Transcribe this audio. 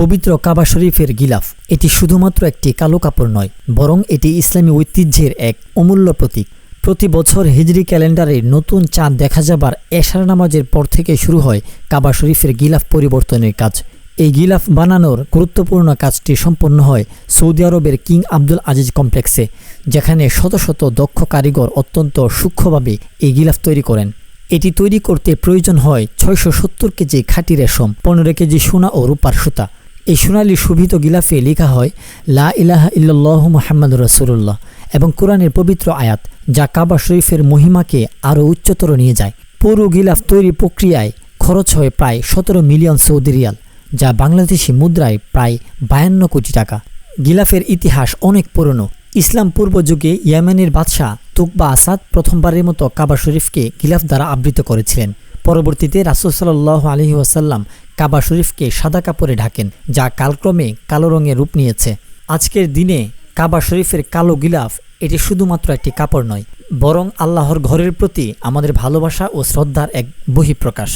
পবিত্র কাবা শরীফের গিলাফ। এটি শুধুমাত্র একটি কালো কাপড় নয়, বরং এটি ইসলামী ঐতিহ্যের এক অমূল্য প্রতীক। প্রতি বছর হিজরি ক্যালেন্ডারে নতুন চাঁদ দেখা যাবার এশার নামাজের পর থেকে শুরু হয় কাবা শরীফের গিলাফ পরিবর্তনের কাজ। এই গিলাফ বানানোর গুরুত্বপূর্ণ কাজটি সম্পন্ন হয় সৌদি আরবের কিং আব্দুল আজিজ কমপ্লেক্সে, যেখানে শত শত দক্ষ কারিগর অত্যন্ত সূক্ষ্মভাবে এই গিলাফ তৈরি করেন। এটি তৈরি করতে প্রয়োজন হয় ছয়শো সত্তর কেজি খাঁটি রেশম, পনেরো কেজি সোনা ও রূপার সুতা। এই সোনালি শোভিত গিলাফে লেখা হয়, লা ইলাহা ইল্লাল্লাহু মুহাম্মাদ রসুল্লাহ এবং কোরআনের পবিত্র আয়াত, যা কাবা শরীফের মহিমাকে আরও উচ্চতর নিয়ে যায়। পুরো গিলাফ তৈরি প্রক্রিয়ায় খরচ হয় প্রায় সতেরো মিলিয়ন সৌদি রিয়াল, যা বাংলাদেশি মুদ্রায় প্রায় বায়ান্ন কোটি টাকা। গিলাফের ইতিহাস অনেক পুরনো। ইসলাম পূর্ব যুগে ইয়েমেনের বাদশাহ তুকবা আসাদ প্রথমবারের মতো কাবা শরীফকে গিলাফ দ্বারা আবৃত করেছিলেন। পরবর্তীতে রাসুল সাল্লাহ আলহি ওয়াসাল্লাম কাবা শরীফকে সাদা কাপড়ে ঢাকেন, যা কালক্রমে কালো রঙের রূপ নিয়েছে। আজকের দিনে কাবা শরীফের কালো গিলাফ এটি শুধুমাত্র একটি কাপড় নয়, বরং আল্লাহর ঘরের প্রতি আমাদের ভালোবাসা ও শ্রদ্ধার এক বহিঃপ্রকাশ।